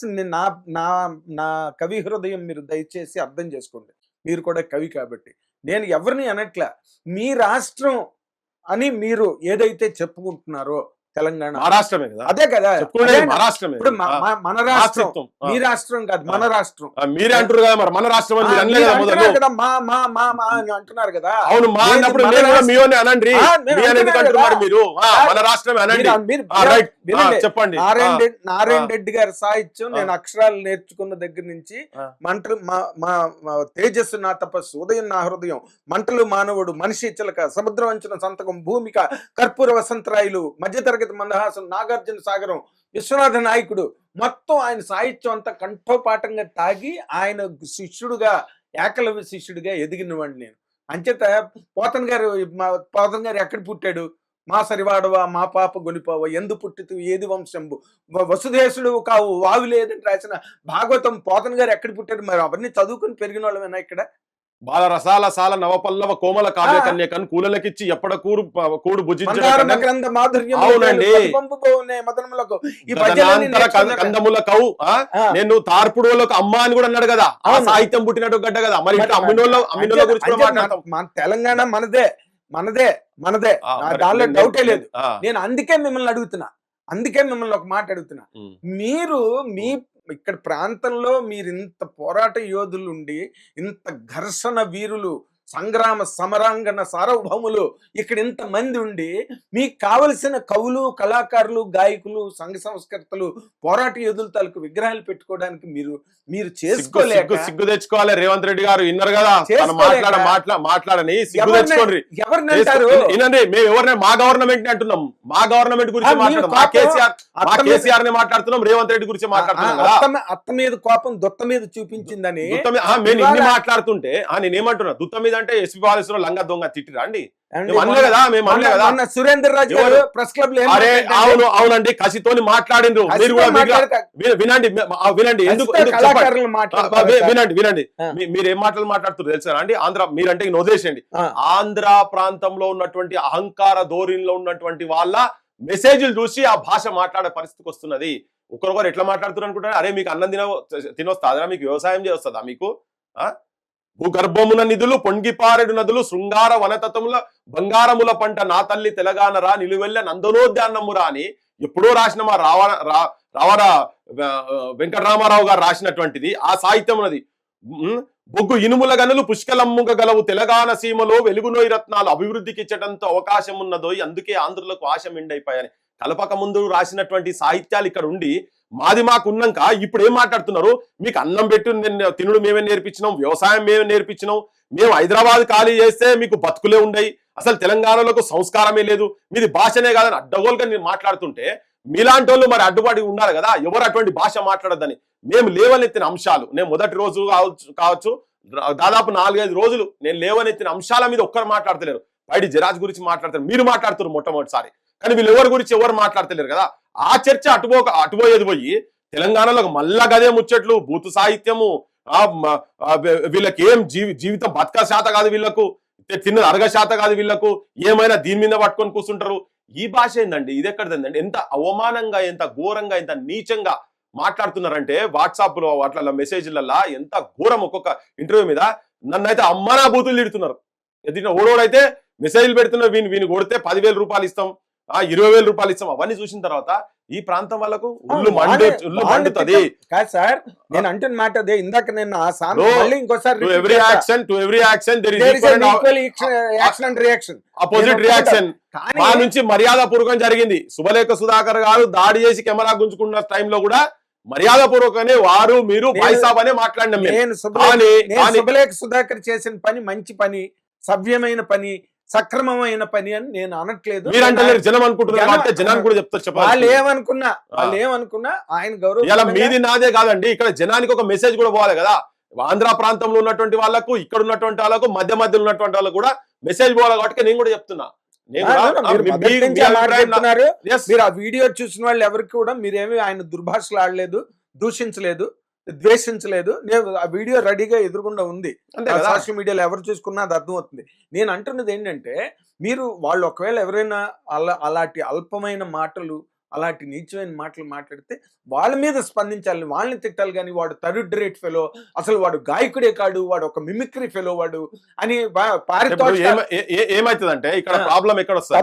చెప్పాల్సింది నా నా నా కవి హృదయం మీరు దయచేసి అర్థం చేసుకోండి. మీరు కూడా కవి కాబట్టి. నేను ఎవరిని అనట్లా. మీ రాష్ట్రం అని మీరు ఏదైతే చెప్పుకుంటున్నారో తెలంగాణ. మహారాష్ట్రమే కదా? అదే కదా. మహారాష్ట్రమే. ఇప్పుడు మన రాష్ట్రం. మీ రాష్ట్రం కాదు మన రాష్ట్రం. మీరే అంటారు కదా మరి మన రాష్ట్రం కదా మా మా మా మా అని అంటున్నారు కదా. అవును మా నేను అన్నప్పుడు మన నేను కూడా రాష్ట్రం- మీ అని అనండి మరి. మన రాష్ట్రమే అనండి. చెప్పండి. నారాయణ నారాయణ. రెడ్డి గారి సాహిత్యం. నేను అక్షరాలు నేర్చుకున్న దగ్గర నుంచి. మంటలు మా మా తేజస్సు నా తపస్సు ఉదయం నా హృదయం మంటలు మానవుడు మనిషి చిలక సముద్రం అంచిన సంతకం భూమిక కర్పూర వసంతరాయులు మధ్యతరగతి మందహాసం నాగార్జున సాగరం విశ్వనాథ నాయకుడు. మొత్తం ఆయన సాహిత్యం అంతా కంఠోపాఠంగా తాగి ఆయన శిష్యుడుగా ఏకలవ్య శిష్యుడిగా ఎదిగిన వాడిని నేను. అంచేత పోతన్ గారు మా పోతన్ గారు ఎక్కడ పుట్టాడు? మా సరివాడవా మా పాప గొలిపావ ఎందు పుట్టితు ఏది వంశంబు? వ- వసుదేశుడు కావు వావి లేదని రాసిన భాగవతం పోతన్ గారు ఎక్కడ పుట్టారు మరి అవన్నీ చదువుకుని పెరిగిన వాళ్ళమేనా ఇక్కడ? బాల రసాల సాల నవపల్లవ కోమల కావ్య. కన్యకన్ కూలలకిచ్చి ఎప్పడ కూరు కూడు కందముల కౌ ఆ? ఆ. నేను తార్పుడులకు అమ్మ అని కూడా అన్నాడు కదా. ఆ. సాహిత్యం పుట్టినట్టు గడ్డ కదా. మరి అమ్మినోళ్ళ అమ్మినోళ్ళ గురించి మన- తెలంగాణ మనదే. మనదే. మనదే. దానిలో డౌటే లేదు. నేను అందుకే మిమ్మల్ని అడుగుతున్నా. అందుకే మిమ్మల్ని ఒక మాట అడుగుతున్నా. మీరు మీ ఇక్కడ ప్రాంతంలో మీరు ఇంత పోరాట యోధులు ఉండి ఇంత ఘర్షణ వీరులు సంగ్రామ సమరాంగణ సార్వభౌములు ఇక్కడ ఇంత మంది ఉండి మీకు కావలసిన కవులు కళాకారులు గాయకులు సంఘ సంస్కర్తలు పోరాట యోధుల తాలూకు విగ్రహాలు పెట్టుకోవడానికి మీరు మీరు చేసుకోలేక సిగ్గు తెచ్చుకోవాలి. రేవంత్ రెడ్డి గారు విన్నారు కదా. మాట్లాడ మాట్లా మాట్లాడని సిగ్గు ఎవరిని- తెచ్చుకోండి. ఎవరిని అంటారు? వినండి మేము ఎవరిని మా గవర్నమెంట్ని అంటున్నాం. మా గవర్నమెంట్ గురించి ఆ, మీరు మాట్లాడుతున్నాం మా పాపం కేసీఆర్ మా కేసీఆర్ని మాట్లాడుతున్నాం రేవంత్ రెడ్డి గురించి మాట్లాడుతున్నాం అత్త మీద కోపం దొత్త మీద చూపించిందని మేము ఇన్ని మాట్లాడుతుంటే ఆ, నేనేమంటున్నా? దుత్త మీద అంటే ఎస్పీ బాలేశ్వరం లంగా దొంగ తిట్టిరా అండి? సురేందర్ రాజు గారు? ప్రెస్ క్లబ్లో అవును అవునండి కసితోని మాట్లాడిండ్రు. మీరు వినండి వినండి. ఎందుకు. వినండి వినండి. మీరు ఏం మాటలు మాట్లాడుతున్నారు తెలుసా అండి? ఆంధ్ర మీరంటే ఆ. ఆంధ్ర ప్రాంతంలో ఉన్నటువంటి అహంకార ధోరణిలో ఉన్నటువంటి వాళ్ళ మెసేజ్లు చూసి ఆ భాష మాట్లాడే పరిస్థితికి వస్తున్నది. ఒకరొకరు ఎట్లా మాట్లాడుతున్నారు అనుకుంటారు? అరే మీకు అన్నం తిన తినొస్తుందా? మీకు వ్యవసాయం చేస్తుందా మీకు? ఆ? భూగర్భమున నిధులు పొంగిపారెడు నదులు శృంగార వనతతముల బంగారముల పంట నా తల్లి తెలంగాణ రా నిలువెల్ల నందనోద్యానమురా అని ఎప్పుడో రాసిన మా రావ రా- రావర వెంకటరామారావు గారు రాసినటువంటిది. ఆ సాహిత్యం ఉన్నది బొగ్గు ఇనుముల గనులు పుష్కలమ్ముగ గలవు తెలంగాణ సీమలో వెలుగునోయి రత్నాలు అభివృద్ధికి ఇచ్చటంతో అవకాశం ఉన్నదో అందుకే ఆంధ్రులకు ఆశ మిండైపోయాయి కలపక ముందు రాసినటువంటి సాహిత్యాలు ఇక్కడ ఉండి మాది మాకు ఉన్నాక ఇప్పుడు ఏం మాట్లాడుతున్నారు? మీకు అన్నం పెట్టి నేను తినుడు మేమే నేర్పించినాం వ్యవసాయం మేమే నేర్పించినాం మేము హైదరాబాద్ ఖాళీ చేస్తే మీకు బతుకులే ఉండయి. అసలు తెలంగాణలో సంస్కారమే లేదు. మీది భాషనే కాదని అడ్డగోలుగా నేను మాట్లాడుతుంటే మీలాంటి వాళ్ళు మరి అడ్డుపడి ఉండాలి కదా. ఎవరు అటువంటి భాష మాట్లాడద్దని? మేము లేవనెత్తిన అంశాలు. నేను మొదటి రోజు కావచ్చు కావచ్చు దాదాపు నాలుగైదు రోజులు నేను లేవనెత్తిన అంశాల మీద ఒక్కరు మాట్లాడతలేరు. బయట జిరాజ్ గురించి మాట్లాడతారు మీరు మాట్లాడుతున్నారు మొట్టమొదటిసారి. కానీ వీళ్ళు ఎవరి గురించి ఎవరు మాట్లాడతలేరు కదా? ఆ చర్చ అటుపోక అటుపోయేది పోయి తెలంగాణలో మళ్ళా గదే ముచ్చట్లు భూత సాహిత్యము వీళ్ళకి ఏం జీవి జీవితం బతక శాత కాదు వీళ్ళకు తి- తిన్నది అరగ శాత కాదు వీళ్ళకు ఏమైనా దీని మీద పట్టుకొని కూర్చుంటారు? ఈ భాష ఏందండి? ఇది ఎక్కడదండి? ఎంత అవమానంగా ఎంత ఘోరంగా ఎంత నీచంగా మాట్లాడుతున్నారంటే వాట్సాప్లో వాటిలో మెసేజ్లల్లా ఎంత ఘోరం ఒక్కొక్క ఇంటర్వ్యూ మీద నన్ను అయితే అమ్మనా బూతులు తిడుతున్నారు. ఎదిగిన ఓడోడైతే మెసేజ్లు పెడుతున్నారు వీని వీని కొడితే పదివేల రూపాయలు ఇస్తాం. ఆ ఇరవై వేల రూపాయలు ఇస్తాం అవన్నీ చూసిన తర్వాత ఈ ప్రాంతం వాళ్ళకు ఉల్లు మండు ఉల్లు మండుతుంది. కాదు సార్ నేను అంటున్న మాట అదే ఇందాక నేను ఆ సామెత. మళ్ళీ ఇంకోసారి to every. Action to every action there is action- action and reaction. Opposite reaction మా నుంచి మర్యాద పూర్వకం జరిగింది శుభలేఖ సుధాకర్ గారు దాడి చేసి కెమెరా గుంజుకున్న టైంలో కూడా మర్యాద పూర్వకనే వారు మీరు బాయ్సాబ్ అనే మాట్లాడినాం. నేను శుభలేఖ సుధాకర్ చేసిన పని మంచి పని సవ్యమైన పని సక్రమమైన పని అని నేను అనట్లేదు. మీరు అంటే జనం అనుకుంటున్నారు జనాన్ని కూడా చెప్తారు వాళ్ళు ఏమనుకున్నా వాళ్ళు ఏమనుకున్నా ఆయన గౌరవం మీది నాదే కాదండి ఇక్కడ జనానికి ఒక మెసేజ్ కూడా పోవాలి కదా. ఆంధ్ర ప్రాంతంలో ఉన్నటువంటి వాళ్ళకు ఇక్కడ ఉన్నటువంటి వాళ్ళకు మధ్య మధ్యలో ఉన్నటువంటి వాళ్ళకు కూడా మెసేజ్ పోవాలి కాబట్టి నేను కూడా చెప్తున్నా. మీరు ఆ వీడియో చూసిన వాళ్ళు ఎవరికి కూడా మీరేమి ఆయన దుర్భాషలు ఆడలేదు దూషించలేదు. ద్వేషించలేదు. నేను ఆ వీడియో రెడీగా ఎదురుగుండా ఉంది. కదా? సోషల్ మీడియాలో ఎవరు చూసుకున్నా అది అర్థమవుతుంది. నేను అంటున్నది ఏంటంటే మీరు వాళ్ళు ఒకవేళ ఎవరైనా అలా అలాంటి అల్పమైన మాటలు అలాంటి నీచమైన మాటలు మాట్లాడితే వాళ్ళ మీద స్పందించాలి వాళ్ళని తిట్టాలి కానీ వాడు థర్డ్ రేట్ ఫెలో అసలు వాడు గాయకుడే కాడు వాడు ఒక మిమిక్రీ ఫెలో వాడు అని ఏమైతుందంటే ఇక్కడ. ప్రాబ్లం ఎక్కడ వస్తుంది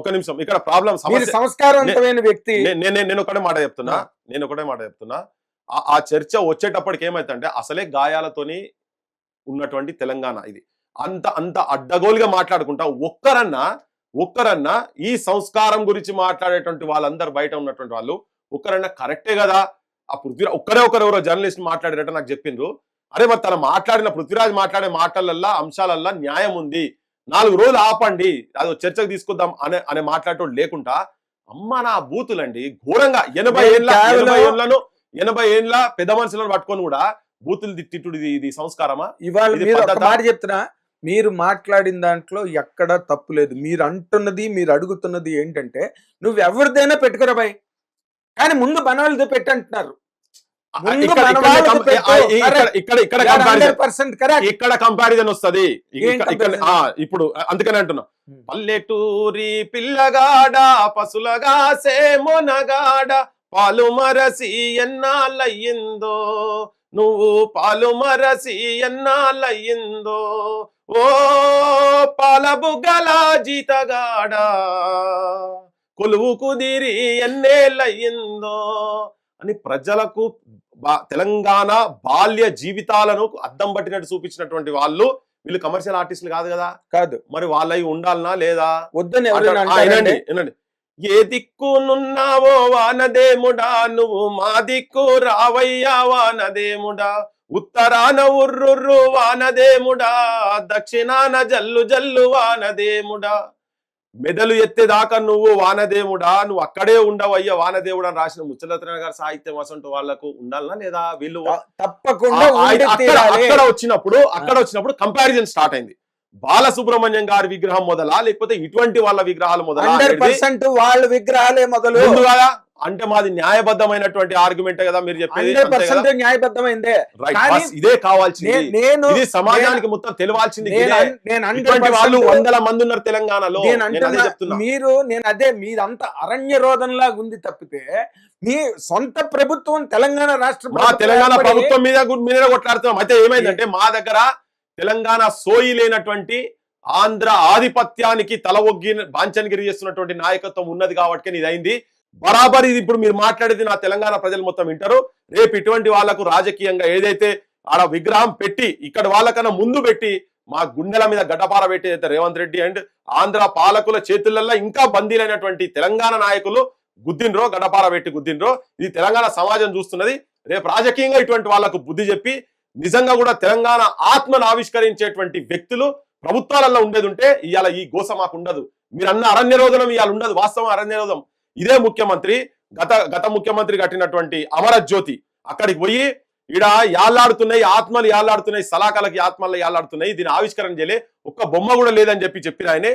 ఒక నిమిషం ఇక్కడ ప్రాబ్లం సంస్కారవంతమైన వ్యక్తి. నేను నేను ఒకటే మాట చెప్తున్నా. నేను ఒకటే మాట చెప్తున్నా. ఆ చర్చ వచ్చేటప్పటికి ఏమైతుందంటే అసలే గాయాలతోని ఉన్నటువంటి తెలంగాణ ఇది. అంత అంత అడ్డగోలుగా మాట్లాడుకుంటా ఒక్కరన్నా ఒక్కరన్నా ఈ సంస్కారం గురించి మాట్లాడేటువంటి వాళ్ళందరూ బయట ఉన్నటువంటి వాళ్ళు ఒక్కరన్నా కరెక్టే కదా? ఆ పృథ్వీ ఒక్కరే ఒకరు ఎవరో జర్నలిస్ట్ మాట్లాడారట నాకు చెప్పిండ్రు. అరే మరి తన మాట్లాడిన పృథ్వీరాజ్ మాట్లాడే మాటలల్లా అంశాలల్లా న్యాయం ఉంది. నాలుగు రోజులు ఆపండి. అది చర్చకు తీసుకొద్దాం అనే అనే మాట్లాడటం లేకుండా అమ్మ నా బూతులండి. ఘోరంగా ఎనభై ఏళ్ళ ఎనభై ఏళ్ళను ఎనభై ఏళ్ళ పెద్ద మనుషులను పట్టుకొని కూడా బూతులు తిట్టుడు ఇది సంస్కారమా? ఇవాళ చెప్తున్నా. మీరు మాట్లాడిన దాంట్లో ఎక్కడ తప్పు లేదు. మీరు అంటున్నది మీరు అడుగుతున్నది ఏంటంటే నువ్వు ఎవరిదైనా పెట్టుకురా బాయ్. కానీ ముందు మనవాళ్ళది పెట్టు. ఇక్కడ- ఇక్కడ కంపారిజన్ వస్తది. ఇప్పుడు అందుకనే అంటున్నా. పల్లెటూరి పిల్లగాడ పసులగా సేమొనగాడ పాలు మరసి ఎన్నాళ్ళయ్యిందో నువ్వు పాలు మరసి ఎన్నాళ్ళయ్యిందో ఓ పాల బుగ్గల జీతగాడ కొలువు కుదిరి ఎన్నేళ్ళయ్యిందో అని ప్రజలకు తెలంగాణ బాల్య జీవితాలను అద్దం పట్టినట్టు చూపించినటువంటి వాళ్ళు వీళ్ళు కమర్షియల్ ఆర్టిస్టులు కాదు కదా? కాదు. మరి వాళ్ళవి ఉండాలనా లేదా? వద్దని అంటారండి? వినండి ఏ దిక్కునున్నావో వానదేముడా నువ్వు మా దిక్కు రావయ్యా వానదేముడా ఉత్తరాన ఉర్రుర్రు వానదేముడా దక్షిణాన జల్లు జల్లు వానదేముడా. మెదలు ఎత్తేదాకా నువ్వు వానదేవుడా నువ్వు అక్కడే ఉండవయ్యా వానదేవుడు అని రాసిన ముచ్చలత్ర గారి సాహిత్యం అసంటూ వాళ్ళకు ఉండాలనా లేదా వీళ్ళు తప్పకుండా అక్కడ వచ్చినప్పుడు అక్కడ వచ్చినప్పుడు కంపారిజన్ స్టార్ట్ అయింది. బాలసుబ్రహ్మణ్యం గారి విగ్రహం మొదలా లేకపోతే ఇటువంటి వాళ్ళ విగ్రహాలు మొదలా వాళ్ళ విగ్రహాలే మొదలు. ముందు కదా అంటే మాది న్యాయబద్ధమైనటువంటి ఆర్గ్యుమెంట్ కదా మీరు చెప్పేది. న్యాయబద్ధమైందే. ఇదే కావాల్సింది. నేను ఇది సమాజానికి మొత్తం తెలియాల్సింది ఇటువంటి వాళ్ళు వందల మంది ఉన్నారు తెలంగాణలో. మీరు నేను అదే మీరంతా అరణ్య రోధనలాగా ఉంది తప్పితే మీ సొంత ప్రభుత్వం తెలంగాణ రాష్ట్ర మా ప్రభుత్వం తెలంగాణ ప్రభుత్వం మీద మీద కొట్లాడుతున్నాం. అయితే ఏమైందంటే మా దగ్గర తెలంగాణ సోయి లేనటువంటి ఆంధ్ర ఆధిపత్యానికి తల ఒగ్గి బాంచనగిరి చేస్తున్నటువంటి నాయకత్వం ఉన్నది కాబట్టి ఇది అయింది బరాబర్ ఇది ఇప్పుడు మీరు మాట్లాడేది నా తెలంగాణ ప్రజలు మొత్తం వింటారు. రేపు ఇటువంటి వాళ్ళకు రాజకీయంగా ఏదైతే ఆడ విగ్రహం పెట్టి ఇక్కడ వాళ్ళకన్నా ముందు పెట్టి మా గుండెల మీద గడ్డపార పెట్టి అయితే రేవంత్ రెడ్డి అండ్ ఆంధ్ర పాలకుల చేతులలో ఇంకా బందీలైనటువంటి తెలంగాణ నాయకులు గుద్దినరో గడ్డపార పెట్టి గుద్దినరో ఇది తెలంగాణ సమాజం చూస్తున్నది. రేపు రాజకీయంగా ఇటువంటి వాళ్ళకు బుద్ధి చెప్పి నిజంగా కూడా తెలంగాణ ఆత్మను ఆవిష్కరించేటువంటి వ్యక్తులు ప్రభుత్వాలలో ఉండేది ఉంటే ఇవాళ ఈ గోస మాకు ఉండదు. మీరు అన్న అరణ్యరోధనం ఇవాళ ఉండదు. వాస్తవం అరణ్య రోజం ఇదే ముఖ్యమంత్రి గత గత ముఖ్యమంత్రి కట్టినటువంటి అమరజ్యోతి. అక్కడికి పోయి ఈడ యాళ్ళాడుతున్నాయి ఆత్మలు యాళ్ళాడుతున్నాయి సలాకాలకి ఆత్మలు యాళ్ళాడుతున్నాయి దీని ఆవిష్కరణ చేయలే ఒక్క బొమ్మ కూడా లేదని చెప్పి చెప్పిన ఆయనే.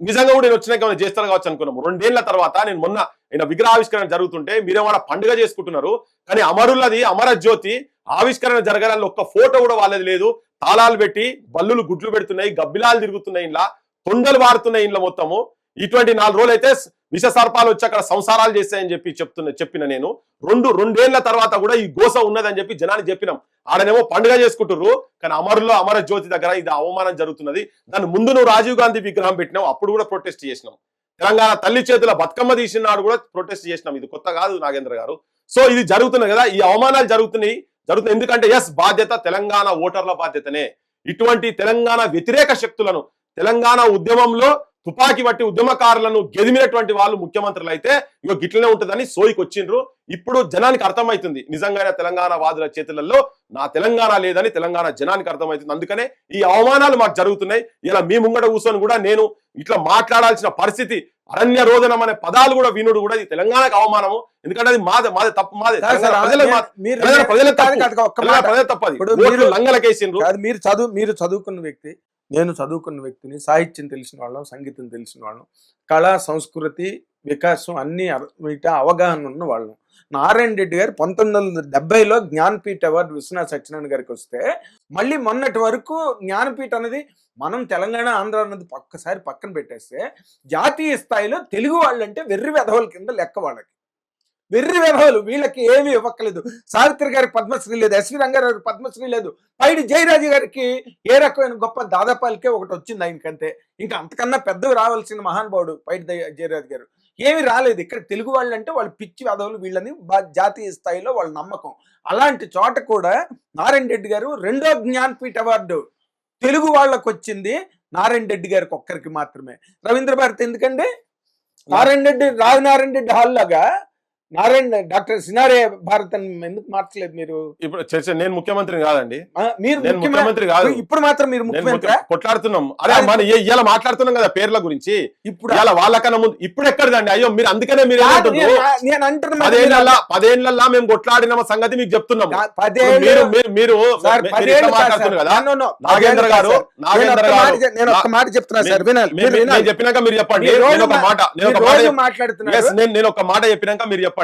నిజంగా కూడా నేను వచ్చినాక ఏమైనా చేస్తారు కావచ్చు అనుకున్నాము. రెండేళ్ళ తర్వాత నేను మొన్న ఆయన విగ్రహావిష్కరణ జరుగుతుంటే మీరేమైనా పండుగ చేసుకుంటున్నారు కానీ అమరులది అమర జ్యోతి ఆవిష్కరణ జరగడానికి ఒక్క ఫోటో కూడా వాళ్ళది లేదు. తాళాలు పెట్టి బల్లులు గుడ్లు పెడుతున్నాయి గబ్బిలాలు తిరుగుతున్నాయి ఇంట్లో తొండలు వారుతున్నాయి ఇంట్లో మొత్తము. ఇటువంటి నాలుగు రోజులు అయితే విష సర్పాలు వచ్చి అక్కడ సంసారాలు చేస్తాయని చెప్పి చెప్తున్న చెప్పిన నేను. రెండు రెండేళ్ళ తర్వాత కూడా ఈ గోస ఉన్నదని చెప్పి జనానికి చెప్పినాం. ఆడనేమో పండుగ చేసుకుంటుర్రు కానీ అమరులో అమర జ్యోతి దగ్గర ఇది అవమానం జరుగుతున్నది. దాని ముందు నువ్వు రాజీవ్ గాంధీ విగ్రహం పెట్టినావు అప్పుడు కూడా ప్రొటెస్ట్ చేసినాం. తెలంగాణ తల్లి చేతుల బతుకమ్మ తీసిన నాడు కూడా ప్రొటెస్ట్ చేసినాం. ఇది కొత్త కాదు నాగేంద్ర గారు. సో ఇది జరుగుతున్నది కదా ఈ అవమానాలు జరుగుతున్నాయి జరుగుతుంది ఎందుకంటే ఎస్ బాధ్యత తెలంగాణ ఓటర్ల బాధ్యతనే. ఇటువంటి తెలంగాణ వ్యతిరేక శక్తులను తెలంగాణ ఉద్యమంలో తుపాకీ పట్టి ఉద్యమకారులను గెదిమినటువంటి వాళ్ళు ముఖ్యమంత్రులు అయితే ఇగో గిట్లనే ఉంటుందని సోయికి వచ్చిండ్రు. ఇప్పుడు జనానికి అర్థమవుతుంది నిజంగానే తెలంగాణ వాదుల చేతులలో నా తెలంగాణ లేదని తెలంగాణ జనానికి అర్థమవుతుంది అందుకనే ఈ అవమానాలు మాకు జరుగుతున్నాయి. ఇలా మీ ముంగట కూర్చొని కూడా నేను ఇట్లా మాట్లాడాల్సిన పరిస్థితి అరణ్య రోదనం అనే పదాలు కూడా వినుడు కూడా ఇది తెలంగాణకు అవమానము. ఎందుకంటే అది మాదే మాదే తప్పు మాదే. ప్రజలే తప్పది. లంగలకేసిండ్రు. మీరు చదువు మీరు చదువుకున్న వ్యక్తి నేను చదువుకున్న వ్యక్తిని సాహిత్యం తెలిసిన వాళ్ళం సంగీతం తెలిసిన వాళ్ళం కళ సంస్కృతి వికాసం అన్ని అర- అవగాహన ఉన్న వాళ్ళం. నారాయణ రెడ్డి గారు పంతొమ్మిది వందల డెబ్బైలో జ్ఞానపీఠ అవార్డు విశ్వనాథ్ సత్యనారాయణ గారికి వస్తే మళ్ళీ మొన్నటి వరకు జ్ఞానపీఠ అనేది మనం తెలంగాణ ఆంధ్ర అన్నది ఒక్కసారి పక్కన పెట్టేస్తే జాతీయ స్థాయిలో తెలుగు వాళ్ళంటే వెర్రి వెధవల కింద లెక్క వాళ్ళకి. వెర్రి వెధవలు వీళ్ళకి ఏమీ ఇవ్వక్కలేదు సావిత్రి గారికి పద్మశ్రీ లేదు ఎస్వి రంగారావు పద్మశ్రీ లేదు. పైడి జయరాజు గారికి ఏ రకమైన గొప్ప దాదాపాలకే ఒకటి వచ్చింది ఆయనకంతే ఇంకా అంతకన్నా పెద్దవి రావాల్సిన మహానుభావుడు పైడి జయరాజు గారు. ఏమి రాలేదు. ఇక్కడ తెలుగు వాళ్ళు అంటే వాళ్ళు పిచ్చి వెధవులు వీళ్ళని జాతీయ స్థాయిలో వాళ్ళ నమ్మకం. అలాంటి చోట కూడా నారాయణ రెడ్డి గారు రెండో జ్ఞాన్పీఠ అవార్డు తెలుగు వాళ్ళకు వచ్చింది నారాయణ రెడ్డి గారికి ఒక్కరికి మాత్రమే. రవీంద్ర భారతి ఎందుకండి? నారాయణ రెడ్డి రావు నారాయణ రెడ్డి హాల్ లాగా నారాయణ డాక్టర్ సినారే భారత్ అని ఎందుకు మార్చలేదు మీరు? ఇప్పుడు చర్చ నేను ముఖ్యమంత్రిని కాదండి. మీరు నేను ముఖ్యమంత్రి ముఖ్యమంత్రి కాదు. ఇప్పుడు మాత్రం మీరు ముఖ్యమంత్రి ముఖ్య- కొట్లాడుతున్నాం. అరే కాదు. మన ఇలా మాట్లాడుతున్నాం కదా పేర్ల గురించి. ఇప్పుడు ఇలా వాళ్ళకన్నా ముందు ఇప్పుడు ఎక్కడిదండి? అయ్యో మీరు అందుకనే మీరు నేను- నేను అంటున్నా మరి పదేళ్ళలో పదేళ్ళలో మేము కొట్లాడిన సంగతి మీకు చెప్తున్నాం కా- ఇప్పుడు పదేళ్ళు మీరు మీరు పదేళ్ళు కాదు. నాగేంద్ర పదేళ్ళు గారు నాగేంద్ర గారు నేను ఒక్క మాట చెప్తున్నా సార్ వినాలి. చెప్పినాక మీరు చెప్పండి. నేను ఒక మాట నేను ఒక మాట నేను ఒక మాట చెప్పినాక మీరు చెప్పండి.